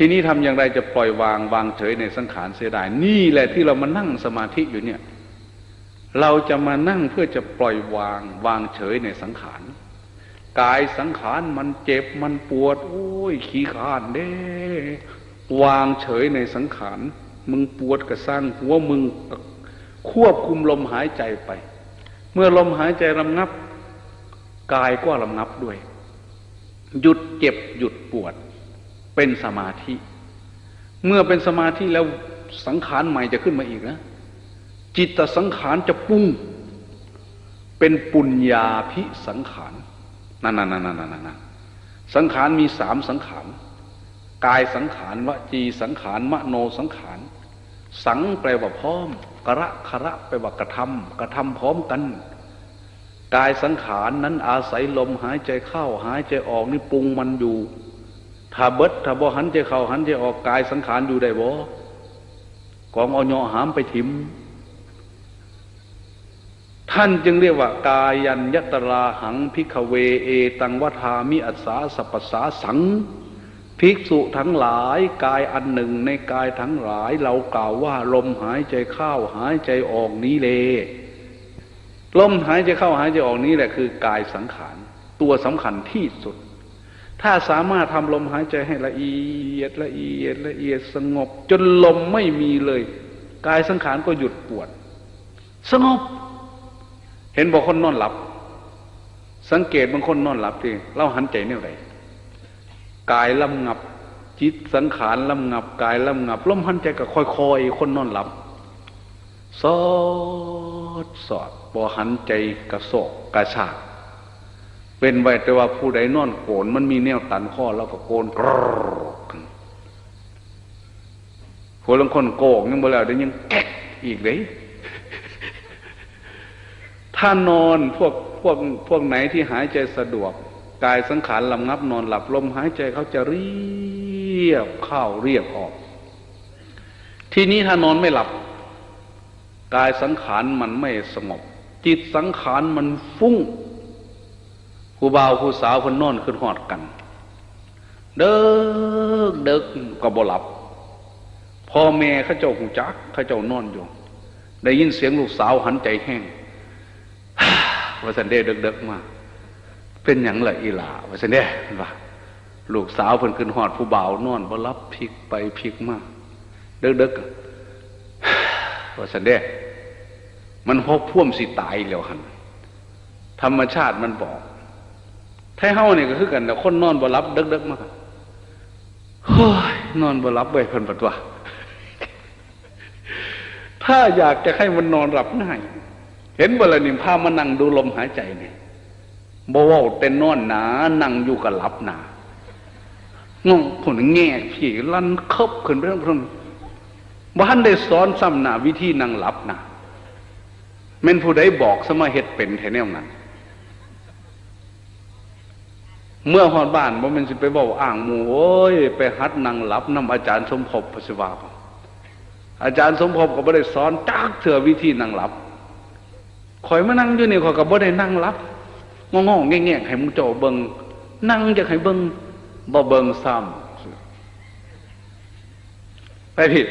ทีนี้ทำอย่างไรจะปล่อยวางวางเฉยในสังขารเสียได้นี่แหละที่เรามานั่งสมาธิอยู่เนี่ย เราจะมานั่งเพื่อจะปล่อยวางวางเฉยในสังขารกายสังขารมันเจ็บมันปวด โอ้ยขี้ขานเด้วางเฉยในสังขาร มึงปวดกระสร้างหัวมึงควบคุมลมหายใจไป เมื่อลมหายใจระงับ กายก็ระงับด้วย หยุดเจ็บหยุดปวด เป็นสมาธิ เมื่อเป็นสมาธิแล้วสังขารใหม่จะขึ้นมาอีกนะ จิตสังขารจะปุ้งเป็นปุญญาพิสังขารนั่นนั่นนั่นนั่นนั่นสังขารมีสามสังขารกายสังขารวจีสังขารมโนสังขาร สังแปลว่าพร้อม กระคระแปลว่ากระทำกระทำพร้อมกัน กายสังขารนั้นอาศัยลมหายใจเข้าหายใจออกนี่ปรุงมันอยู่ ถ้าเบิดถ้าบ่หันใจเข้าหันใจออกกายสังขารอยู่ได้บ่กองเอาเนาะหามไปถิม ท่านจึงเรียกว่า กายัญยตราหังพิกเวเอ ตังวัฏามิอัสสาสัพพสาสังภิกษุทั้งหลายกายอันหนึ่งในกายทั้งหลาย เรากล่าวว่าลมหายใจเข้าหายใจออกนี้เลลมหายใจเข้าหายใจออกนี้แหละคือกายสังขาร ตัวสำคัญที่สุด ถ้าสามารถทำลมหายใจให้ละเอียดละเอียดละเอียดสงบ จนลมไม่มีเลย กายสังขารก็หยุดปวด สงบ เห็นบอกคนนอนหลับ สังเกตบางคนนอนหลับทีเราหันใจเนี่ยไรกายลำงับ จิตสังขารลำงับ กายลำงับลมหันใจก็ค่อยๆคนนอนหลับสอดสอดบอหันใจกระโศกกระชาก เป็นไว้แต่ว่าผู้ใดนอนโกนมันมีแนวตันข้อแล้วก็โกนกรอกคนละคนโกกยังบ่แล้วเดี๋ยวยังแก๊กอีกเลยถ้านอนพวกพวกพวกไหนที่หายใจสะดวกกายสังขารลำงับนอนหลับลมหายใจเขาจะเรียบเข้าเรียบออก ทีนี้ถ้านอนไม่หลับ กายสังขารมันไม่สงบ จิตสังขารมันฟุ้ง ผู้บ่าวผู้สาวคนนอนขึ้นหอดกัน เด้กเด็กก็บ่หลับพ่อแม่ข้าเจ้าหูจักข้าเจ้านอนอยู่ ได้ยินเสียงลูกสาวหันใจแห้งว่าสันเดเด็กๆมา เป็นอย่างไรอีหลาว่าสันเดว่าลูกสาวเพิ่นขึ้นหอดผู้บ่าวนอนบ่รับพลิกไปพลิกมาเด็กๆว่าสันเดมันพบพ่วมสิตายแล้วหันธรรมชาติมันบอก ถ้าเฮาเนี่ยก็คือกันแต่คนนอนบ่รับเด็กๆมากเฮ้ยนอนบ่รับเว้ยเพิ่นปัดว่าถ้าอยากจะให้มันนอนหลับง่าย เห็นเวลานิ่มพามานั่งดูลมหายใจเนี่ยบ่ว่าแต่นอนหนา นั่งอยู่กับหลับหนางงผลแง่ผีลั่นคบขึ้นไปทั้งคนบ้านได้สอนซ้ำหนาวิธีนั่งหลับนะแม่นผู้ใดบอกสมาเฮ็ดเป็นแถวแนวนั้น เมื่อหอดบ้านบ่แมันสิไปบอกอ่างหมูโอ้ยไปหัดนั่งหลับนำอาจารย์สมภพพศิวาอาจารย์สมภพก็บ่ได้สอนจักเถื่อวิธีนั่งหลับข่อยมานั่งอยู่นี่ข่อยก็บ่ได้นั่งหลับงอๆแง่ๆให้มึงเจ้าเบิงนั่งจะให้เบิงบ่เบิงซ้ำไปผิด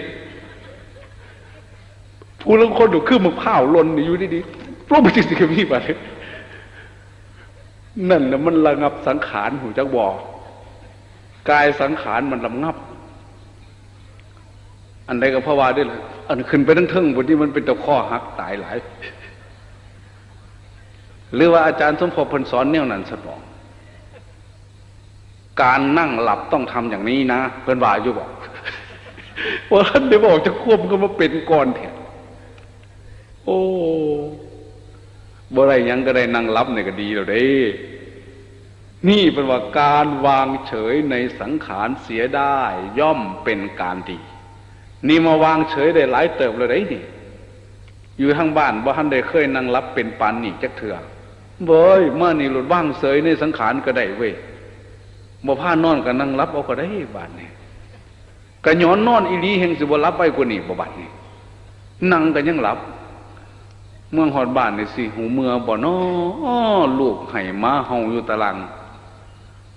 ผู้ลางคนดูคือมึงผ้าวลนอยู่ดีๆปล้มไปจิตกับพี่ไป นั่นนะมันระงับสังขารหูจักบอกกายสังขารมันระงับ อันใดก็เพราะว่าด้วยเลยอันขึ้นไปทั้งเทิงบนที่มันเป็นตะข้อหักตายหลาย หรือว่าอาจารย์สมภพพนสอนเนี่ยนั้นสบอกการนั่งหลับต้องทำอย่างนี้นะเพื่อนว่าอยู่บอกว่าท่านได้บอกจะควบก็มาเป็นก่อนแทนโอ้ บ่ไรยังก็ได้นั่งหลับเนี่ยก็ดีแล้วเด้ นี่เป็นว่าการวางเฉยในสังขารเสียได้ ย่อมเป็นการดี นี่มาวางเฉยได้หลายเติบเลยได้นี่ อยู่ทางบ้านบ่ท่านได้เคยนั่งรับเป็นปานนี่จักเถื่อเบยเมื่อนี่หลุดว่างเสยในสังขารก็ได้เว้ยบ่ผ้านอนก็นั่งรับเอาก็ได้บาดนี่ก็ย้อนนอนอีลีแห่งสิบรับไปกว่านี้บ่บาดนี่นั่งก็ยังหลับ เมืองหอดบ้านนี่สิหูเมือบ่นอลูกไห้มาเฮาอยู่ตาราง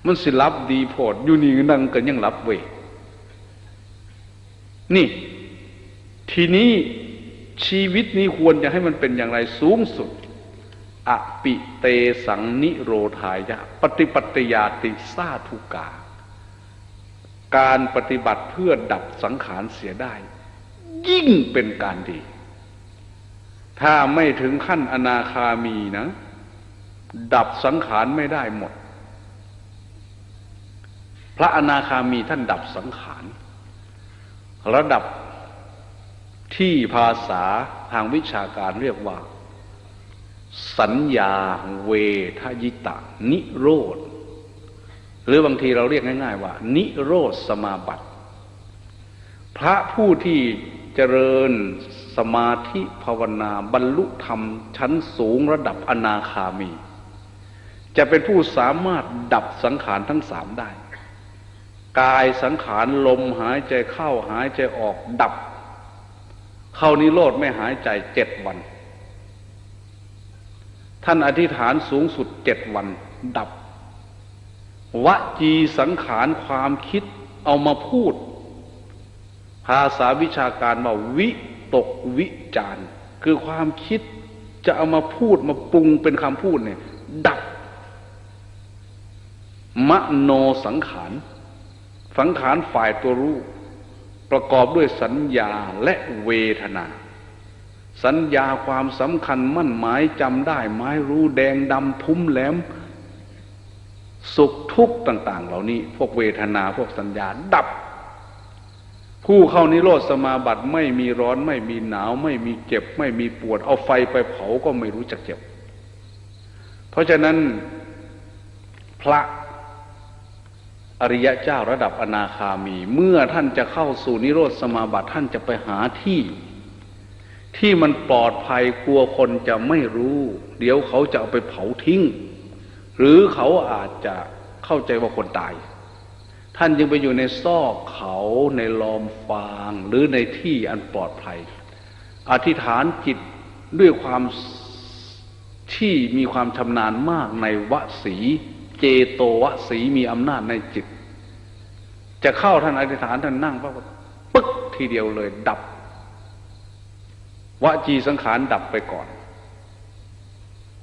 มันสิรับดีโพดอยู่นี่นั่งก็ยังรับเว้ยนี่ ทีนี้ชีวิตนี้ควรจะให้มันเป็นอย่างไรสูงสุดอปิเตสังนิโรธายะ ปฏิปัติยาติสาทุกา การปฏิบัติเพื่อดับสังขารเสียได้ ยิ่งเป็นการดี ถ้าไม่ถึงขั้นอนาคามีนะ ดับสังขารไม่ได้หมด พระอนาคามีท่านดับสังขาร ระดับที่ภาษาทางวิชาการเรียกว่า สัญญาเวทยิตะ นิโรธ หรือบางทีเราเรียกง่าย ๆ ว่า นิโรธสมาบัติ พระผู้ที่เจริญ มาธิภาวนาบรรลุธรรมชั้นสูงระดับอนาคามี จะเป็นผู้สามารถดับสังขารทั้งสามได้ กายสังขารลมหายใจเข้าหายใจออกดับ เข้านิโรธไม่หายใจเจ็ดวัน ท่านอธิษฐานสูงสุดเจ็ดวัน ดับวจีสังขารความคิดเอามาพูด ภาษาวิชาการว่าวิ ตกวิจารณ์ คือความคิดจะเอามาพูดมาปรุงเป็นคำพูดเนี่ย ดับ มโนสังขาร สังขารฝ่ายตัวรู้ ประกอบด้วยสัญญาและเวทนา สัญญาความสำคัญมั่นหมายจำได้ไม้รู้แดงดำทุ้มแหลม สุขทุกข์ต่าง ๆ เหล่านี้ พวกเวทนาพวกสัญญาดับ ผู้เข้านิโรธสมาบัติไม่มีร้อนไม่มีหนาว ไม่มีเจ็บ ไม่มีปวด เอาไฟไปเผาก็ไม่รู้จักเจ็บ เพราะฉะนั้นพระอริยะเจ้าระดับอนาคามี เมื่อท่านจะเข้าสู่นิโรธสมาบัติท่านจะไปหาที่ ที่มันปลอดภัยกลัวคนจะไม่รู้ เดี๋ยวเขาจะเอาไปเผาทิ้ง หรือเขาอาจจะเข้าใจว่าคนตาย ท่านจึงไปอยู่ในซอกเขาในลอมฟางหรือในที่อันปลอดภัย อธิษฐานจิตด้วยความที่มีความชำนาญมากในวสีเจโตวสีมีอำนาจในจิต จะเข้าท่านอธิษฐานท่านนั่งปั๊บปึ๊กทีเดียวเลยดับวจีสังขารดับไปก่อน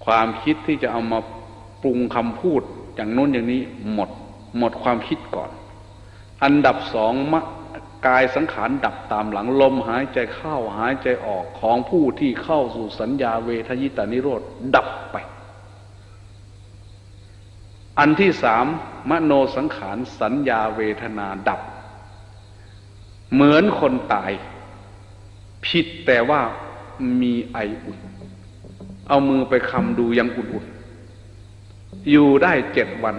ความคิดที่จะเอามาปรุงคำพูดอย่างโน้นอย่างนี้หมด หมดความคิดก่อน อันดับสองมะกายสังขารดับตามหลังลมหายใจเข้าหายใจออกของผู้ที่เข้าสู่สัญญาเวทยิตานิโรธดับไป อันที่สามมโนสังขารสัญญาเวทนาดับ เหมือนคนตาย ผิดแต่ว่ามีไออุ่น เอามือไปคำดูยังอุ่นๆอยู่ได้เจ็ดวัน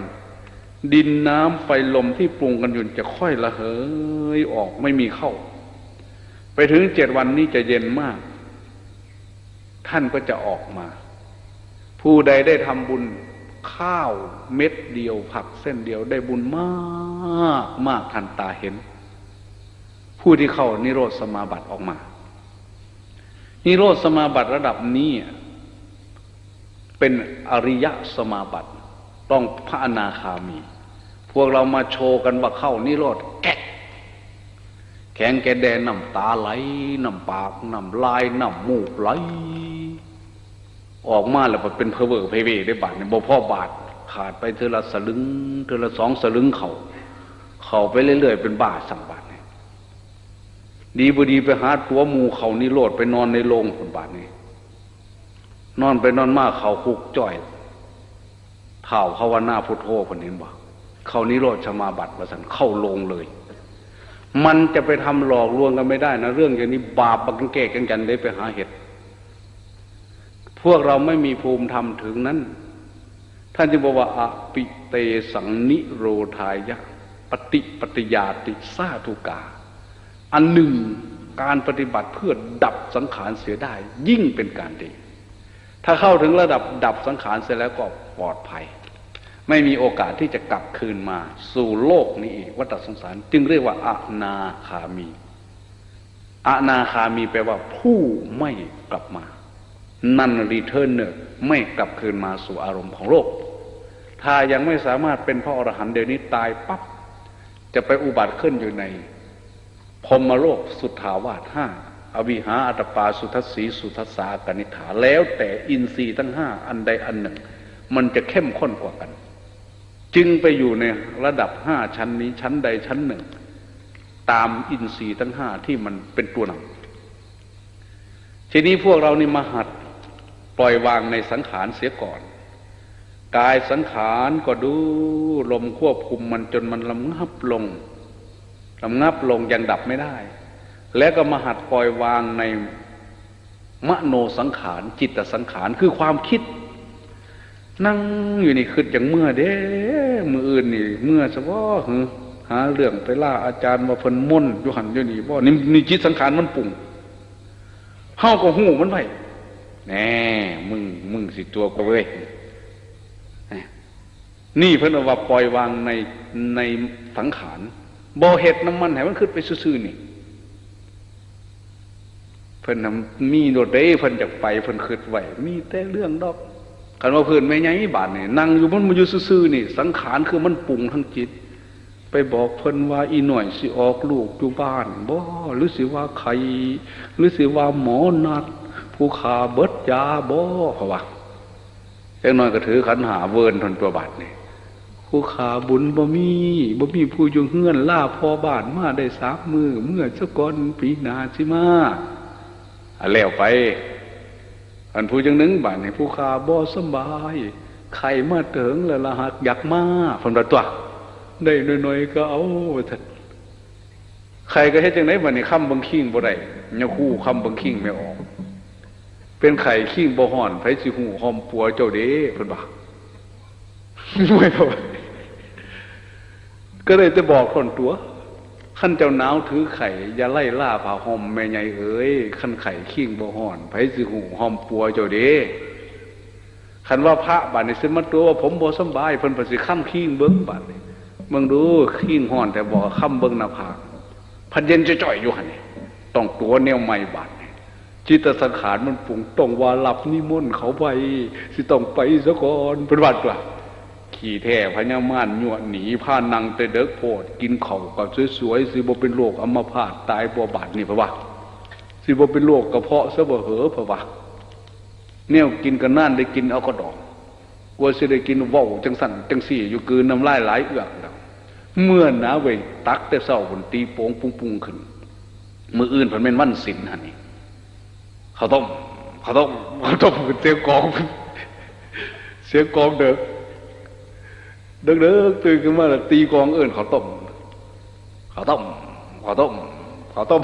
ดินน้ำไฟลมที่ปรุงกันอยู่จะค่อยระเหยออกไม่มีเข้า ไปถึงเจ็ดวันนี้จะเย็นมาก ท่านก็จะออกมา ผู้ใดได้ทำบุญข้าวเม็ดเดียวผักเส้นเดียวได้บุญมากมากทันตาเห็น ผู้ที่เข้านิโรธสมาบัติออกมา นิโรธสมาบัติระดับนี้เป็นอริยสมาบัติ ต้องพระอนาคามี พวกเรามาโชว์กันว่าเข้านิโรธแกะแข็งแกแดน้ำตาไหลน้ำปากน้ำลายน้ำมูกไหล ออกมาแล้วเป็นเพอเวอร์เพเวได้บาทเนี่ยบ่พ่อบาทขาดไปเทอละสลึงเทอละสองสลึงเขาเข่าไปเรื่อยๆเป็นบาทสั่งบาทเนี่ยดีบดีไปหาตัวมูเขานิโรธไปนอนในโรงคนบาทนี่นอนไปนอนมากเขาคุกจ่อย เท่าภาวนาพุทโธคนนี้บอกเขานิโรธชมาบัติประสันเข้าลงเลย มันจะไปทำหลอกลวงกันไม่ได้นะเรื่องอย่างนี้บาปบังเกกันกันได้ไปหาเหตุพวกเราไม่มีภูมิธรรมถึงนั้น ท่านจึงบอกว่าอปิเตสังนิโรธายะปฏิปฏิยาติสาธุกา อันหนึ่งการปฏิบัติเพื่อดับสังขารเสียได้ยิ่งเป็นการดี ถ้าเข้าถึงระดับดับสังขารเสร็จแล้วก็ปลอดภัย ไม่มีโอกาสที่จะกลับคืนมา สู่โลกนี้อีกวัฏสงสาร จึงเรียกว่าอานาคามีอานาคามีแปลว่าผู้ไม่กลับมา นันรีเทิร์นเนอร์ไม่กลับคืนมาสู่อารมณ์ของโลก ถ้ายังไม่สามารถเป็นพระอรหันต์เดี๋ยวนี้ตายปับ๊บจะไปอุบัติขึ้นอยู่ในพรมโลกสุทธาวาสห้าอวิหาอัตปาสุทัสสีสุทัสสากนิฐาแล้วแต่อินทรีย์ทั้งห้าอันใดอันหนึ่ง มันจะเข้มข้นกว่ากัน จึงไปอยู่ในระดับห้าชั้นนี้ชั้นใดชั้นหนึ่ง ตามอินทรีย์ทั้งห้าที่มันเป็นตัวนำทีนี้พวกเรานี่มาหัดปล่อยวางในสังขารเสียก่อน กายสังขารก็ดูลมควบคุมมันจนมันลำงับลงลำงับลงยังดับไม่ได้ แล้วก็มาหัดปล่อยวางในมโนสังขารจิตสังขารคือความคิด นั่งอยู่นี่คืออย่างเมื่อเด้มืออื่นนี่ เมื่อสว่าหาเรื่องไปล่าอาจารย์มาเพิ่นม่นอยู่หันอยู่นี่บ่นี่นี่จิตสังขารมันปุ่งเฮาก็หูมันไว้แน่มึงมึงสิตัวก็เว้ยนี่เพิ่นว่าปล่อยวางในในสังขารบ่เห็ดน้ำมันให้มันขึ้นไปซื่อๆนี่ เพิ่นนำมีโดดเด้เพิ่นจากไปเพิ่นคืดไหวมีแต่เรื่องดอก คันว่าเพิ่อนไม่ไงบาทนี่นั่งอยู่มันมาอยู่ซื่อๆนี่ สังขารคือมันปรุงทั้งจิต ไปบอกเพิ่นว่าอีหน่อยสิออกลูกอยู่บ้านบ่หรือสิว่าใครหรือสิว่าหมอนัด ผู้ขาเบิดยาบ่เพราะว่าจังน้อยก็ถือขันหาเวินทนตัวบาทนี่ผู้ขาบุญบ่มีบ่มีผู้อยู่เฮือนล่าพ่อบานมาได้สามมือเมื่อเจ้าก่อนปีนาสิมาอันแล้วไป อันผู้จังนึงบ้านนี่ผู้ขาบ่สบายไข่มาเถิงแล้วละหักอยากมาเพิ่นตัวได้น้อยๆก็เอาเถิดใครก็เฮ็ดจังไดบัดนี้ค้ำบังคิงบ่ได้ยาคู่ค้ำบังคิงไม่ออก เป็นไข่คิงบ่ฮ้อนไผสิหูหอมปัวเจ้าเด้เพิ่นว่าไม่เท่าก็เลยจะบอกคนตัว ขั้นเจ้าหนาวถือไข่อย่าไล่ล่าผ่าหอมแม่ใหญ่เอ้ยขั้นไข่ขิงบ่ห่อนไผสิหูหอมปัวเจ้าเด้คันว่าพระบาดนี้ซึมาตัวว่าผมบ่สบายเพิ่นประสิข้ามขิงเบิ้งบาดนี้เบิ่งดูขิงห่อน แต่บอกข้ามเบิ้งหน้าผากพันเย็นจะจ่อยอยู่หันต้องตัวแนวใหม่บาดนี้จิตสังขารมันปรุงต้องว่าหลับนิมนต์เขาไปสิต้องไปซะก่อนเป็นวัดว่า ขี่แท่พญามานหยวหนีผ้านังแต่เด็กโพดกินเข่ากับสวยๆสิบ่เป็นโรคอัมพาตตายบ่บาดนี่เพระว่าสิบ่เป็นโรคกระเพาะซะบ่เหอเพระว่าเนี่ยกินกันนั่นได้กินเอากระดองกลัวสิได้กินว่าวจังสั่นจังสี่อยู่กืนน้ำลายไหลเอื้อกแล้วเมื่อนะเว้ยตักแต่เศร้าบนตีโป่งปุ้งปุ้งขึ้นมืออื่นเพันเป็นวันศิลหันนี่เขาต้มเขาต้มเขาต้มเสียงกองเสียงกองเด้อ เด็กๆตื่นขึ้นมาตีกองเอิญเขาต้มเขาต้มเขาต้มเขาต้ม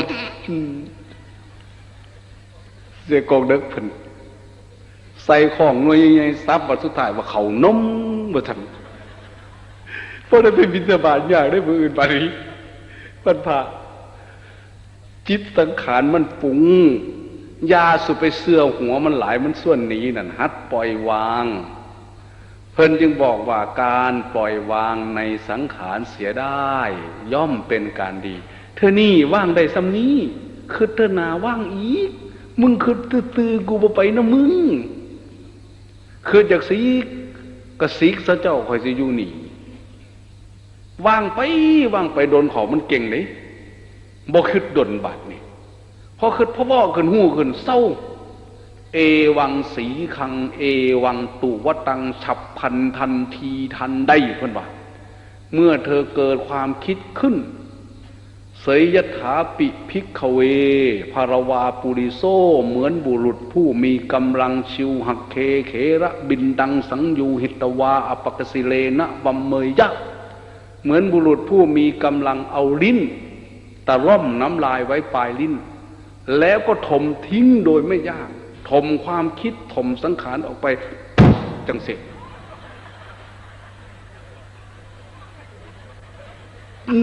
เสียกองเด็กเพิ่นใส่ของหน่วยใหญ่ๆซับบัดสุดท้ายว่าเขานมบ่ทันเพราะได้เป็นบิณฑบาตอยากได้มืออื่นปานี้มันพาจิตสังขารมันปุงยาสุไปเสื้อหัวมันหลายมันส่วนหนี้นั่นฮัดปล่อยวาง เพิ่นจึงบอกว่าการปล่อยวางในสังขารเสียได้ ย่อมเป็นการดี เธอนี่ว่างได้ซ้ำนี้คือเธอนาว่างอีก มึงคือตื้อๆกูบ่ไปนะมึง คือจากสีกระสีกซะเจ้าคอยสิอยู่นี่ว่างไปว่างไปโดนเขามันเก่งเลยบ่คืดดนบาดนี่พอคืดพ่อพ่อขึ้นหูขึ้นเศร้า เอวังสีคัง เอวังตุวตังฉับพันทันทีทันได้เพื่อนว่าเมื่อเธอเกิดความคิดขึ้น เสยยถาปิพิกเว ภารวาปุริโซเหมือนบุรุษผู้มีกำลังชิวหักเคเขระบินดังสังยูหิตวาอปกสิเลนะบัมเมยยะ เหมือนบุรุษผู้มีกำลังเอาลิ้นตะร่อมน้ำลายไว้ปลายลิ้น แล้วก็ถมทิ้งโดยไม่ยาก ถมความคิดถมสังขารออกไปจังเสร็จ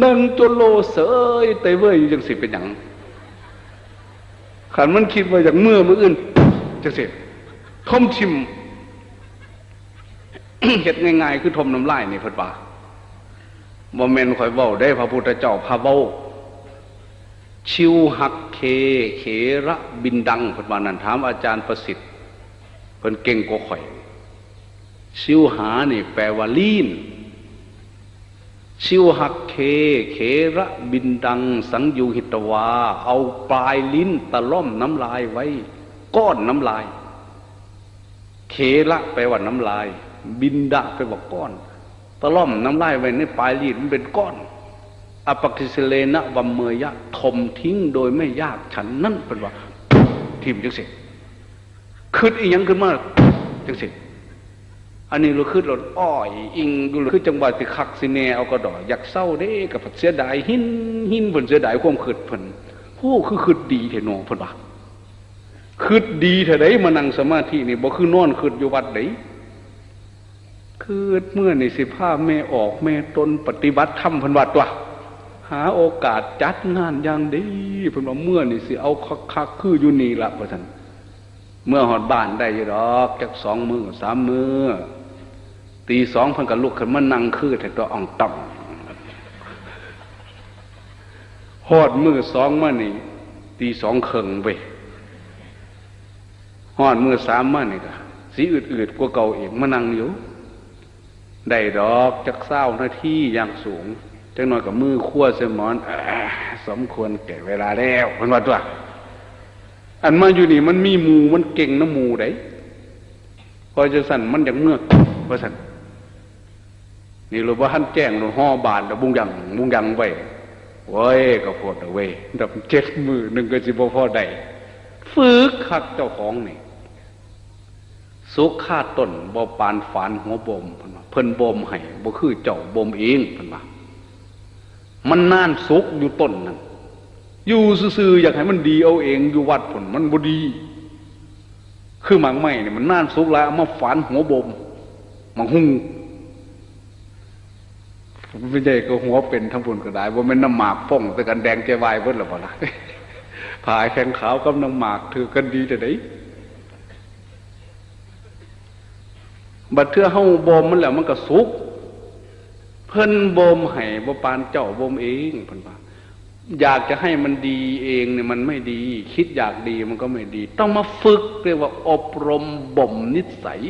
นั่งจนโลเสยเตยเว้ยอยู่จังสิเป็นอย่างขันมันคิดว่าอย่างเมื่อมื่ออื่นจังเสร็จทมชิมเห็ดง่ายๆ คือทมน้ำลายนี่เพิ่นว่าบ่แม่นข่อยเว้าได้พระพุทธเจ้าพาเว้า ชิวหักเคเขระบินดังเพิ่นว่านั่นถามอาจารย์ประสิทธิ์เพิ่นเก่งกว่าข่อยชิวหานี่แปลว่าลีนชิวหักเคเขระบินดัง สังยูหิตวา เอาปลายลิ้นตะล่อมน้ำลายไว้ ก้อนน้ำลายเคระแปลว่าน้ำลาย บินดะแปลว่าก้อน ตะล่อมน้ำลายไว้ในปลายลิ้นมันเป็นก้อน อปกิสเลนะวัมเมยะทมทิ้งโดยไม่ยากฉันนั่นเป็นว่าทิมจังสิคืดอีหยังขึ้นมาจังสิอันนี้เราคืดรถอ้อยอิงดูคือจังหวะสิคักสิแนเอากระดออยากเศร้าเด้กับเสียดายหินหินเพิ่นเสียดายความคืดเพิ่นโอ้คือคืดดีเถนองเพิ่นว่าคืดดีเถอะไดมานั่งสมาธินี่บ่คือนอนคืดอยู่วัดไดคืดเมื่อในสิภาพแม่ออกแม่ตนปฏิบัติธรรมเพิ่นว่าตัว หาโอกาสจัดงานอย่างดีเพิ่นว่าเมื่อนี่สิเอาคักๆคืออยู่นี่ละว่าซั่นเมื่อหอดบ้านได้ยู่ดอกจักสองมือสามมือตีสองเพิ่นก็ลุกขึ้นมานั่งคือแต่ตัวอ่องต่ำหอดมือสองมานี่ตีสองเคิงเวหอดมือสามมานี่ก็สีอืดๆกว่าเก่าเองมานั่งอยู่ได้ดอกจักเศร้าหน้าที่อย่างสูง จังหน่อยกับมือขั้วเสมอนอสมควรแก่เวลาแล้วเพิ่นว่าตัวอันมาอยู่นี่มันมีหมูมันเก่งน้ำหมูได้พอจะสั่นมันอย่างเมื่อกพอสั่นนี่เราว่าท่านแจ้งเราห่อบานเราบุงยังบุงยังไว้เว้ยก็พอดเอาไว้ดับเจ็ดมือหนึ่งก็สิบ่พอได้ฝึกคักเจ้าของนี่สุขค่าต้นบ่ปานฝานหัวบ่มเพิ่นว่าเพิ่นบ่มให้บ่คือเจ้าบ่มเองเพิ่นว่า มันนานสุกอยู่ต้นนั่นอยู่ซื่อๆอยากให้มันดีเอาเองอยู่วัดผลมันบ่ดี คือหมางไม้เนี่ยมันน่านสุกแล้วมาฝันหัวบมมังหุงไม่ใช่ก็หัวเป็นทั้งบุญก็ได้ว่ามันน้ำหมากป่องแต่กันแดงใจวายเบิ้ลหรือเปล่าล่ะผายแขนขาวกับน้ำหมากถือกันดีแต่ไหนบัดเทื่อเฮาบ่มมันแล้วมันก็สุก เพิ่นบ่มให้บ่ปานเจ้าบ่มเองเพิ่นว่าอยากจะให้มันดีเองเนี่ยมันไม่ดี คิดอยากดีมันก็ไม่ดี ต้องมาฝึกเรียกว่าอบรมบ่มนิสัย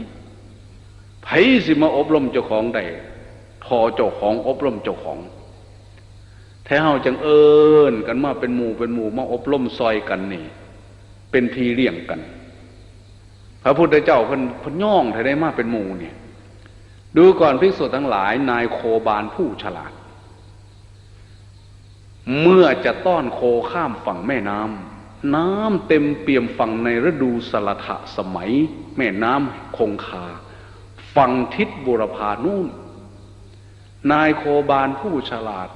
ไผสิมาอบรมเจ้าของได้ทอเจ้าของอบรมเจ้าของ แท้เฮาจังเอิญกันมาเป็นหมู่เป็นหมู่มาอบรมซอยกันนี่ เป็นทีเลี่ยงกัน พระพุทธเจ้าเพิ่นเพิ่นย่องถ้าได้มาเป็นหมู่เนี่ย ดูก่อนภิกษุทั้งหลายนายโคบาลผู้ฉลาด เมื่อจะต้อนโคข้ามฝั่งแม่น้ำน้ำเต็มเปี่ยมฝั่งในฤดูสลทะสมัย แม่น้ำคงคา ฝั่งทิศบุรพานู่น นายโคบาลผู้ฉลาด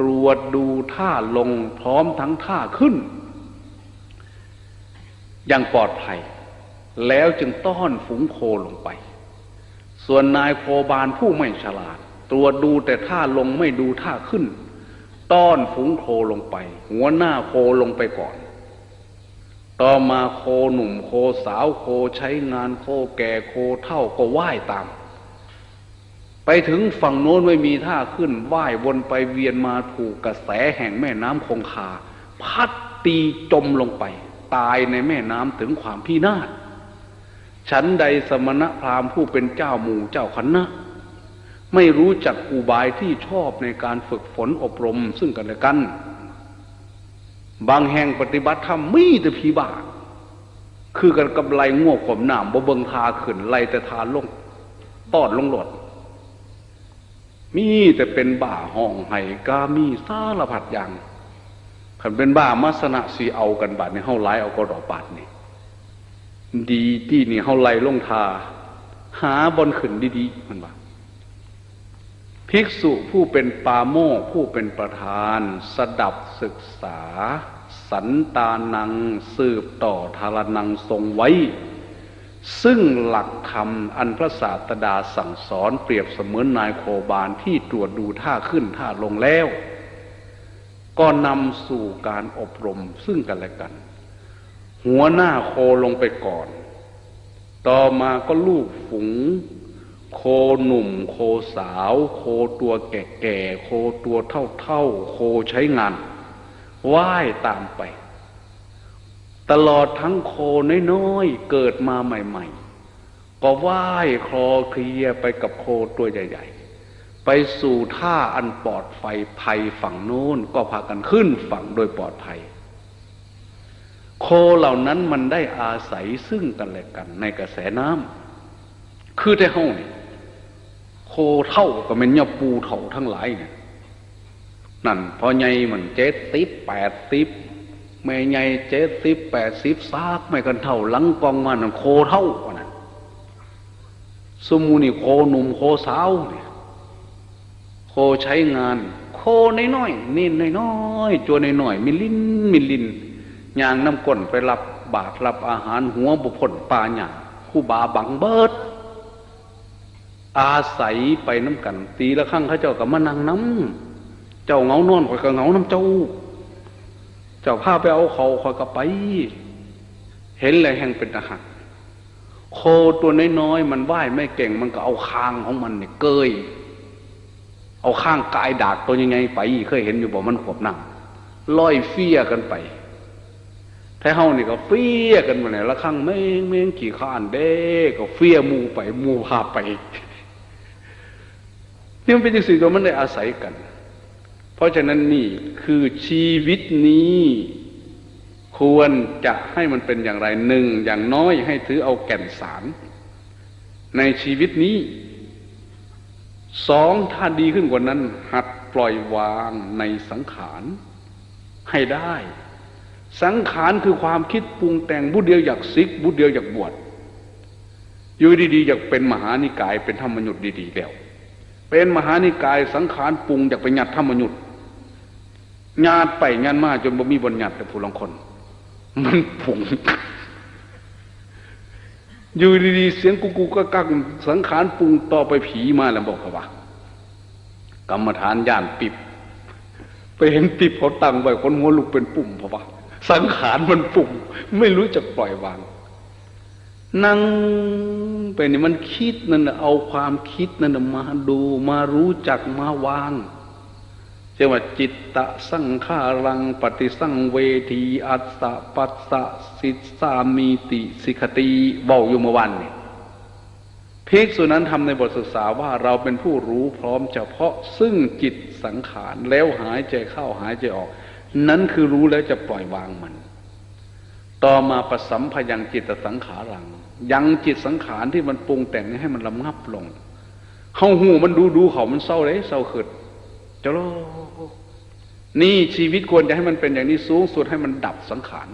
ตรวจดูท่าลงพร้อมทั้งท่าขึ้น อย่างปลอดภัย แล้วจึงต้อนฝูงโคลงไป ส่วนนายโคบาลผู้ไม่ฉลาด ตรวจดูแต่ท่าลงไม่ดูท่าขึ้น ต้อนฝูงโคลงไป หัวหน้าโคลงไปก่อน ต่อมาโคหนุ่มโคสาวโคใช้งานโคแก่โคเท่าก็ว่ายตาม ไปถึงฝั่งโน้นไม่มีท่าขึ้นว่ายวนไปเวียนมาถูกกระแสแห่งแม่น้ำคงคา พัดตีจมลงไป ตายในแม่น้ำถึงความพินาศ ฉันใดสมณพราหมณ์ผู้เป็นเจ้าหมู่เจ้าคณะ ไม่รู้จักอุบายที่ชอบในการฝึกฝนอบรมซึ่งกันและกัน บางแห่งปฏิบัติธรรมมีแต่ผีบ้าคือกันกับไล่ง่วงผมหนามบ่เบิงทาขึ้นไล่แต่ทานลงตอดลงหลด มีแต่เป็นบ้าห้องไห้กามีสารพัดอย่างขันเป็นบ้ามัสนะสีเอากันบาดในเฮาไล่เอาก็ดอกบาดนี่ ดีที่นี่เฮาไล่ลงทา หาบนขึ้นดีๆมันว่าภิกษุผู้เป็นปาโมกผู้เป็นประธาน สดับศึกษา สันตานังสืบต่อทารนังทรงไว้ ซึ่งหลักธรรมอันพระศาสดาสั่งสอนเปรียบเสมือนนายโคบาลที่ตรวจดูท่าขึ้นท่าลงแล้ว ก็นำสู่การอบรมซึ่งกันและกัน หัวหน้าโคลงไปก่อน ต่อมาก็ลูกฝูง โคหนุ่ม โคสาว โคตัวแก่ๆ โคตัวเท่าๆ โคใช้งานว่ายตามไป ตลอดทั้งโคน้อยๆ เกิดมาใหม่ ๆ ก็ว่ายคลอเคลียไปกับโคตัวใหญ่ ๆ ไปไปสู่ท่าอันปลอดไฟภัยฝั่งโน้นก็พากันขึ้นฝั่งโดยปลอดภัย โคเหล่านั้นมันได้อาศัยซึ่งกันและกัน ในกระแสน้ำคือแต่เฮานี่โคเท่าก็เป็นยาปูเท่าทั้งหลายเนี่ยนั่นพอใหญ่มันเจ็ดสิบแปดสิบแม่ใหญ่เจ็ดสิบแปดสิบซากไม่กันเท่าหลังกองมันโคเท่าว่านั้นสมูนี่โคหนุ่มโคสาวเนี่ยโคใช้งาน โคน้อยๆนิ่นน้อยๆจัวน้อยๆมิลินมิลิน ยางน้ำก้นไปรับบาตรรับอาหารหัวบุพผลปลาหยาคู่บาบังเบิด อาศัยไปน้ำกัน ตีละครั้งข้าเจ้ากับมานั่งน้ำเจ้าเงานอนคอยก็เงาน้ำเจ้า เจ้าพาไปเอาเขาคอยก็ไป เห็นเลยแห่งเป็นอาหารโคตัวน้อยๆมันว่ายไม่เก่งมันก็เอาคางของมันเนี่ยเกย เอาข้างกายดากตัวยังไงไป เคยเห็นอยู่บ่มันขวบนั่งลอยเฟี้ยกันไป ถ้าเฮานี่ก็เฟี้ยกันมาเนี่ยละข้งเม่งเม่งกี่ข้านเด้ก็เฟี้ยมูไปมูพาไปนี่มันเป็นสิ่งที่มันได้อาศัยกัน เพราะฉะนั้นนี่คือชีวิตนี้ควรจะให้มันเป็นอย่างไรหนึ่งอย่างน้อยให้ถือเอาแก่นสาร ในชีวิตนี้สองถ้าดีขึ้นกว่านั้น หัดปล่อยวางในสังขารให้ได้ สังขารคือความคิดปรุงแต่งบุญเดียวอยากซิกบุญเดียวอยากบวชอยู่ดีๆอยากเป็นมหานิกาย เป็นธรรมยุทธ์ดีๆแล้ว เป็นมหานิกายสังขารปรุงอยากไปหยัดธรรมยุทธ์ญาติไปงานมาจนบ่มีบนหยัดแต่ผู้ลางคน มันปรุงอยู่ดีๆเสียงกุกกุกกักสังขารปรุงต่อไปผีมาแล้วบอกเขาว่ากรรมฐานย่านปิบไปเห็นปิบเขาตั้งไว้คนหัวลุกเป็นปุ่มเพราะว่า สังขารมันปุ่มไม่รู้จะปล่อยวาง นั่งไปนี่มันคิดนั่นเอาความคิดนั่นมาดูมารู้จักมาวางเรียกว่าจิตตะสังขารังปฏิสังเวทีอัสสะปัสสะสิสามีติสิกติบอกอยู่เมื่อวันนี่ภิกษุนั้นทำในบทศึกษาว่าเราเป็นผู้รู้พร้อมเฉพาะซึ่งจิตสังขารแล้วหายใจเข้าหายใจออก นั้นคือรู้แล้วจะปล่อยวางมัน ต่อมาประสัมพยังจิตสังขารัง ยังจิตสังขารที่มันปรุงแต่งให้มันลำงับลง เข้าหูมันดูดูเขามันเศร้าเลยเศร้าขึ้นจะโลนี่ชีวิตควรจะให้มันเป็นอย่างนี้สูงสุดให้มันดับสังขาร